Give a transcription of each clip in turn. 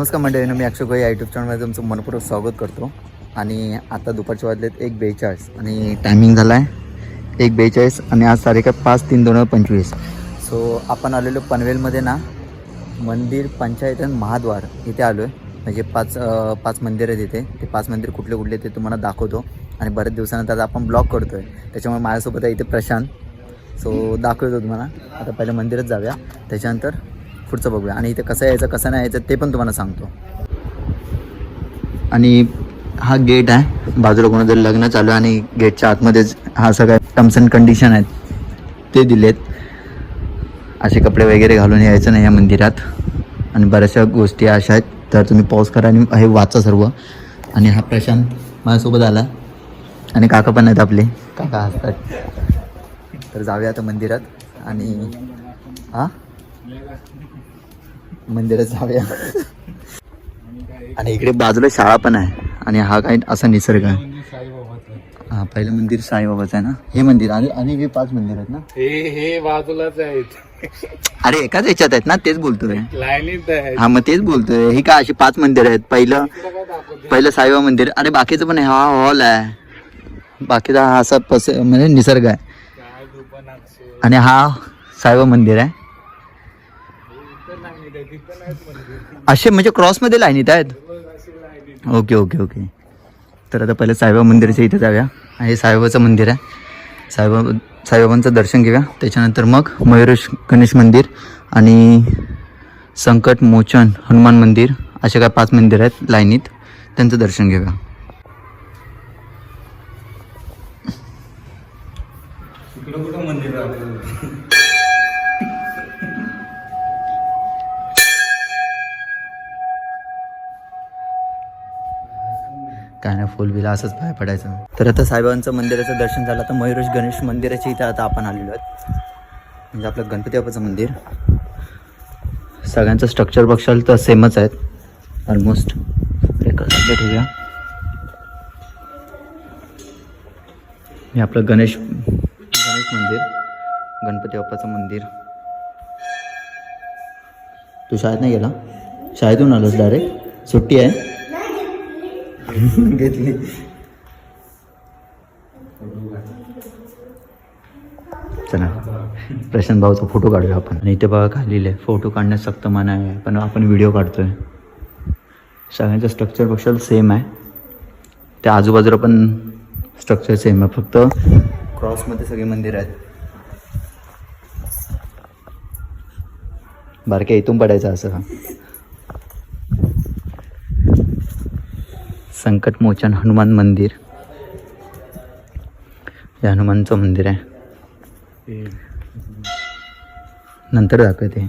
नमस्कार मंडळी मी अक्षय गोय यूट्यूब चॅनलमध्ये तुमचं मनपूर्वक स्वागत करतो. आणि आता दुपारचे वाजलेत एक बेचाळीस आणि टायमिंग झाला आहे एक बेचाळीस आणि आज तारीख आहे पाच तीन दोन हजार पंचवीस. सो आपण आलेलो पनवेलमध्ये ना मंदिर पंचायत आणि महाद्वार इथे आलो आहे म्हणजे पाच पाच मंदिर आहेत इथे. ते पाच मंदिर कुठले कुठले ते तुम्हाला दाखवतो. आणि बऱ्याच दिवसानंतर आता आपण ब्लॉग करतो आहे त्याच्यामुळे माझ्यासोबत आहे इथे प्रशांत. सो दाखवतो तुम्हाला. आता पहिलं मंदिरच जाऊया. त्याच्यानंतर पुढचं बघूया. आणि इथे कसं यायचं कसं नाही यायचं ते पण तुम्हाला सांगतो. आणि हा गेट आहे. बाजूला कोणातरी लग्न चालू आहे आणि गेटच्या आतमध्येच हा सगळ्या टर्म्स अँड कंडिशन आहेत. ते दिलेत. असे कपडे वगैरे घालून यायचं नाही या मंदिरात. आणि बऱ्याचशा गोष्टी अशा आहेत. तर तुम्ही पॉज करा आणि हे वाचा सर्व. आणि हा प्रशांत माझ्यासोबत आला. आणि काका पण आहेत आपले. काका असतात तर जाऊया आता मंदिरात. आणि हा? मंदिरात जाऊया. आणि इकडे बाजूला शाळा पण आहे. आणि हा काही असा निसर्ग आहे. हा पहिलं मंदिर साईबाबाचं आहे ना? हे मंदिर आणि आणि हे पाच मंदिर आहेत ना? हे हे बाजूलाच आहेत. अरे एकाच याच्यात आहेत ना? तेच बोलतोय. लाईनीत हा मग तेच बोलतोय. हे काय अशी पाच मंदिर आहेत? पहिलं पहिलं साईबाबा मंदिर. अरे बाकीचं पण हा हॉल आहे. बाकीचा हा असा पस म्हणजे निसर्ग आहे. आणि हा साईबाबा मंदिर आहे इथं लाईनीत आहे तिथं नाहीत मंदिर असे म्हणजे क्रॉसमध्ये लाईनीत आहेत? ओके ओके ओके तर आता पहिलं साईबाबा मंदिराच्या इथे जाऊया. हे साईबाबाचं मंदिर आहे. साईबाबा साईबाबांचं दर्शन घेऊया. त्याच्यानंतर मग मयुरेश गणेश मंदिर आणि संकट मोचन हनुमान मंदिर असे काय पाच मंदिर आहेत लाईनीत त्यांचं दर्शन घेऊया. कुठं मंदिर आहे फुल असंच पाय पडायचं. तर आता साईबाबांचं मंदिराचं दर्शन झालं. तर मयुरेश गणेश मंदिराच्या इथं आता आपण आलेलो आहोत. म्हणजे आपलं गणपती बाप्पाचं मंदिर. सगळ्यांचं स्ट्रक्चर बघशाल तर सेमच आहेत. ऑलमोस्ट ठेवूया. हे आपलं गणेश गणेश मंदिर. गणपती बाप्पाचं मंदिर. तू शाळेत नाही गेला? शाळेतून आलोस डायरेक्ट सुट्टी आहे? घेतली. चला प्रशांत भाऊचा फोटो काढूया आपण. आणि इथे बघा खाली लिहिलंय फोटो काढण्यास सक्त मना आहे पण आपण व्हिडिओ काढतोय. सगळ्यांचं स्ट्रक्चर बघशाल सेम आहे. त्या आजूबाजूला पण स्ट्रक्चर सेम आहे फक्त क्रॉसमध्ये सगळे मंदिर आहेत. बारक्या इथून पडायचं असं संकट मोचन हनुमान मंदिर. हे हनुमानचं मंदिर आहे. नंतर दाखवते.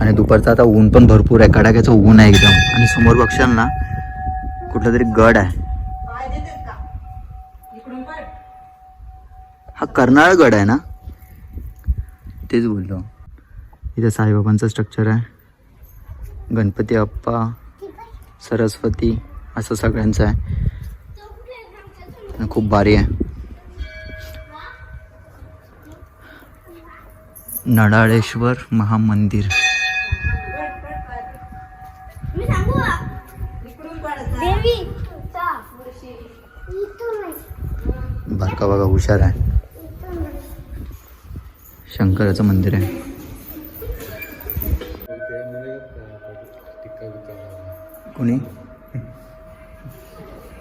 आणि दुपारचं आता ऊन पण भरपूर आहे. कडाक्याचं ऊन आहे एकदम. आणि समोर बघशाल ना कुठला तरी गड आहे. हा कर्नाळ गड आहे ना? तेच बोललो. इथे साईबाबांचं स्ट्रक्चर आहे. गणपती अप्पा सरस्वती असं सगळ्यांचं आहे. खूप भारी आहे. नडाळेश्वर महामंदिर. मी सांगू का? देवी. बारका बघा हुशार आहे. शंकराचं मंदिर आहे. कोणी?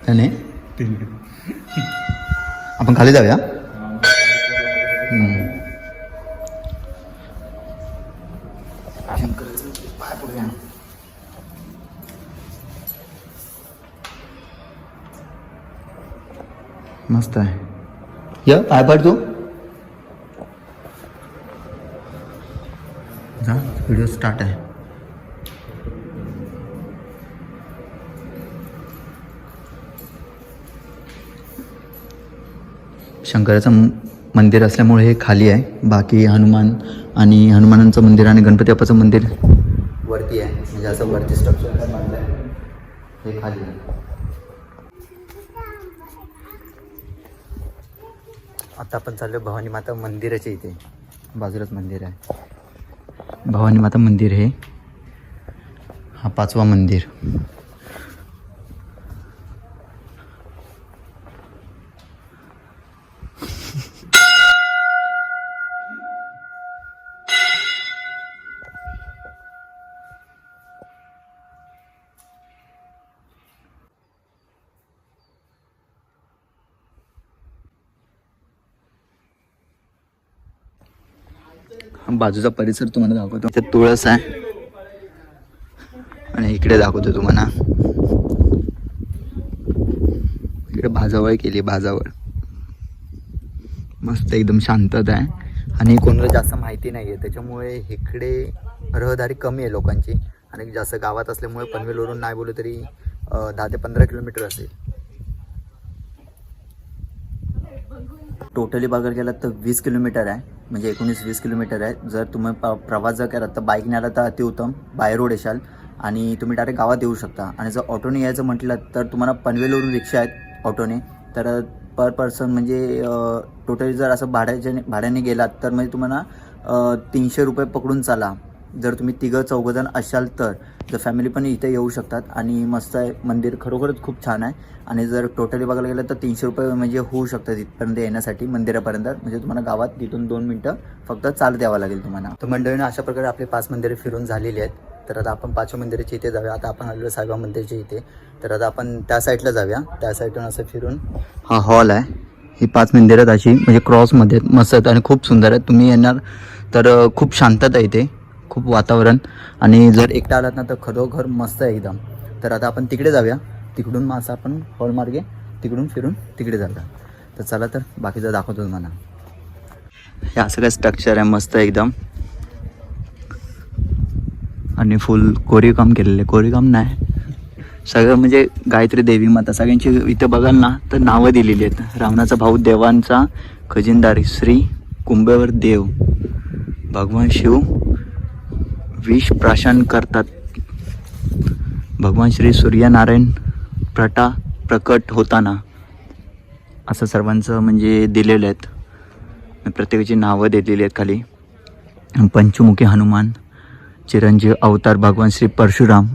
त्याने? आपण खाली जाऊया. मस्त आहे. या पाय पड व्हिडिओ स्टार्ट आहे. शंकराचं मंदिर असल्यामुळे हे खाली आहे. बाकी हनुमान आणि हनुमानांचं मंदिर आणि गणपती बाप्पाचं मंदिर वरती आहे. म्हणजे असं वरती स्ट्रक्चर मानलं आहे. हे खाली आहे. आता आपण चाललो भवानी माता मंदिराच्या इथे. बाजूलाच मंदिर आहे. भवानी माता मंदिर हे. हा पाचवा मंदिर. बाजूचा परिसर तुम्हाला दाखवतो. इथे तुळस आहे. आणि इकडे दाखवतो तुम्हाला. इकडे भाजावळ केली भाजावळ. मस्त एकदम शांतता आहे. आणि कोणाला जास्त माहिती नाही आहे त्याच्यामुळे इकडे रहदारी कमी आहे लोकांची. आणि जास्त गावात असल्यामुळे पनवेलवरून नाही बोलू तरी दहा ते पंधरा किलोमीटर असेल. टोटली बघायला गेलात तर वीस किलोमीटर आहे. म्हणजे एकोणीस वीस किलोमीटर आहे. जर तुम्ही प प्रवास जर कराल तर बाईकने आला तर अतिउत्तम. बाय रोड येशाल. आणि तुम्ही डायरेक्ट गावात येऊ शकता. आणि जर ऑटोने यायचं म्हटलं तर तुम्हाला पनवेलवरून रिक्षा आहेत ऑटोने तर पर पर्सन म्हणजे टोटली जर असं भाड्याच्या भाड्याने गेलात तर म्हणजे तुम्हाला तीनशे रुपये पकडून चाला. जर तुम्ही तिघं चौघंजण असाल तर जर फॅमिली पण इथे येऊ शकतात आणि मस्त आहे. मंदिर खरोखरच खूप छान आहे. आणि जर टोटली बघायला गेलं तर तीनशे रुपये म्हणजे होऊ शकतात तिथपर्यंत येण्यासाठी मंदिरापर्यंत. म्हणजे तुम्हाला गावात तिथून दोन मिनटं फक्त चाल द्यावं लागेल तुम्हाला. तर मंडळीनं अशा प्रकारे आपले पाच मंदिरे फिरून झालेली आहेत. तर आता आपण पाचव्या मंदिराच्या इथे जाऊया. आता आपण आलेलो साईबा मंदिरच्या इथे. तर आता आपण त्या साईडला जाऊया. त्या साईडून असं फिरून हा हॉल आहे. ही पाच मंदिरं आहेत अशी. म्हणजे क्रॉसमध्ये आहेत, मस्त आहेत आणि खूप सुंदर आहेत. तुम्ही येणार तर खूप शांतता आहे इथे. खूप वातावरण आणि जर एकटा आलात ना तर खरोखर मस्त आहे एकदम. तर आता आपण तिकडे जाऊया. तिकडून मग असं आपण हॉलमार्गे तिकडून फिरून तिकडे जाऊया. तर चला तर बाकीचं दाखवतो तुम्हाला. हे असं काय स्ट्रक्चर आहे मस्त एकदम. आणि फुल कोरीवकाम केलेलं कोरीवकाम नाही. सगळं म्हणजे गायत्री देवी माता. सगळ्यांची इथं बघाल ना तर नावं दिलेली आहेत. रावणाचा भाऊ देवांचा खजिनदारी श्री कुंभेवर देव. भगवान शिव विष प्राशन करतात. भगवान श्री सूर्यनारायण प्रटा प्रकट होताना असं सर्वांचं म्हणजे दिलेलं आहेत. प्रत्येकाची नावं दिलेली आहेत खाली. पंचमुखी हनुमान चिरंजीव अवतार भगवान श्री परशुराम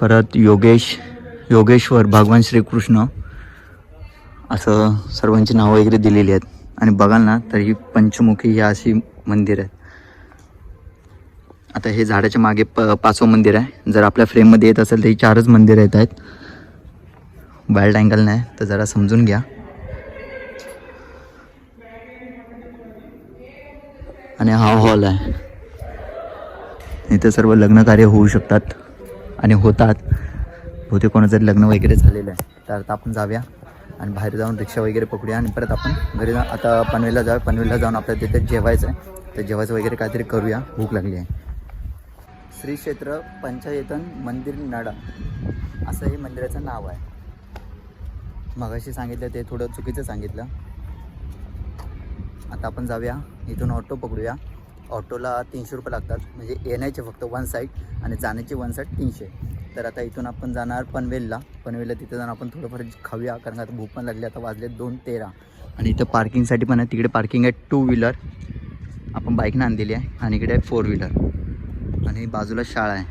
परत योगेश योगेश्वर भगवान श्रीकृष्ण असं सर्वांची नावं वगैरे दिलेली आहेत. आणि बघाल ना तर ही पंचमुखी ही अशी मंदिर आहेत. आता हे झाडाच्या मागे प पाचवं मंदिर आहे. जर आपल्या फ्रेममध्ये येत असेल तर ही चारच मंदिरं येत आहेत. वाईल्ड अँगल नाही तर जरा समजून घ्या. आणि हा हॉल आहे. इथे सर्व लग्न कार्य होऊ शकतात आणि होतात. बहुतेक कोणाचं जरी लग्न वगैरे झालेलं आहे. तर आता आपण जाऊया आणि बाहेर जाऊन रिक्षा वगैरे पकडूया आणि परत आपण घरी जाऊन आता पनवेलला जाऊया. पनवेलला जाऊन आपल्याला तिथे जेवायचं आहे. तर जेवायचं वगैरे काहीतरी करूया. भूक लागली आहे. श्री क्षेत्र पंचायतन मंदिर नडा. असं हे मंदिराचं नाव आहे. मगाशी सांगितलं ते थोडं चुकीचं सांगितलं. आता आपण जाऊया. इथून ऑटो पकडूया. ऑटोला तीनशे रुपये लागतात. म्हणजे येण्याचे फक्त वन साईड आणि जाण्याची वन साईड तीनशे. तर आता इथून आपण जाणार पनवेलला. पनवेलला तिथे जाऊन आपण थोडंफार खाऊया. कारण का आता भूक पण लागली. आता वाजले दोन तेरा. आणि इथं पार्किंगसाठी पण आहे. तिकडे पार्किंग आहे टू व्हीलर आपण बाईकनं आणलेली आहे. आणि इकडे आहे फोर व्हीलर आणि बाजूला शाळा आहे.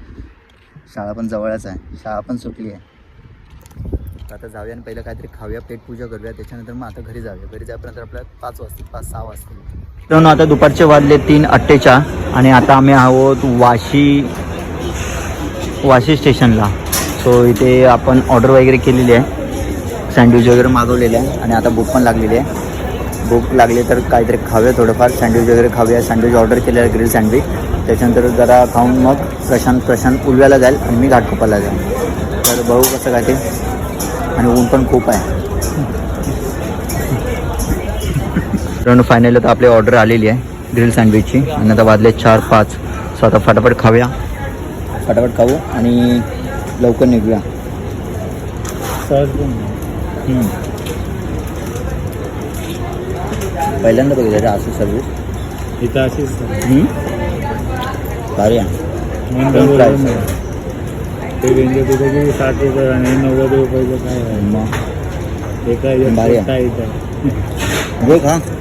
शाळा पण जवळच आहे. शाळा पण सुटली आहे. आता जाऊया आणि पहिलं काहीतरी खाऊया पेटपूजा करूया. त्याच्यानंतर मग आता घरी जाऊया. घरी जाईपर्यंत आपल्याला पाच वाजतील पाच सहा वाजतील. मित्रांनो आता दुपारचे वाजले तीन अठ्ठेचाळ आणि आता आम्ही आहोत वाशी वाशी स्टेशनला. सो इथे आपण ऑर्डर वगैरे केलेली आहे. सँडविच वगैरे मागवलेले आहे आणि आता भूक पण लागलेली आहे. भूक लागली तर काहीतरी खाऊया थोडंफार सँडविच वगैरे खाऊया. सँडविच ऑर्डर केलेलं आहे ग्रिल सँडविच. त्याच्यानंतर जरा खाऊन मग प्रशांत प्रशांत उलव्याला जाईल आणि मी घाटकोपाला जाईल. तर बघू कसं काय ते. आणि ऊन पण खूप आहे. मित्रांनो फायनल आता आपली ऑर्डर आलेली आहे ग्रिल सँडविचची. आणि आता वाजले चार पाच. सो आता फटाफट खाऊया. फटाफट खाऊ आणि लवकर निघूया. हम्म. पहिल्यांदा बघितलं रे असं सर्विस. इथं अशीच. भारी आहे. बरोबर ते तिथे साठ रुपये आणि नव्वद रुपयाचं काय आहे? मग. ते काय भारी आहे. काय इथं घे खा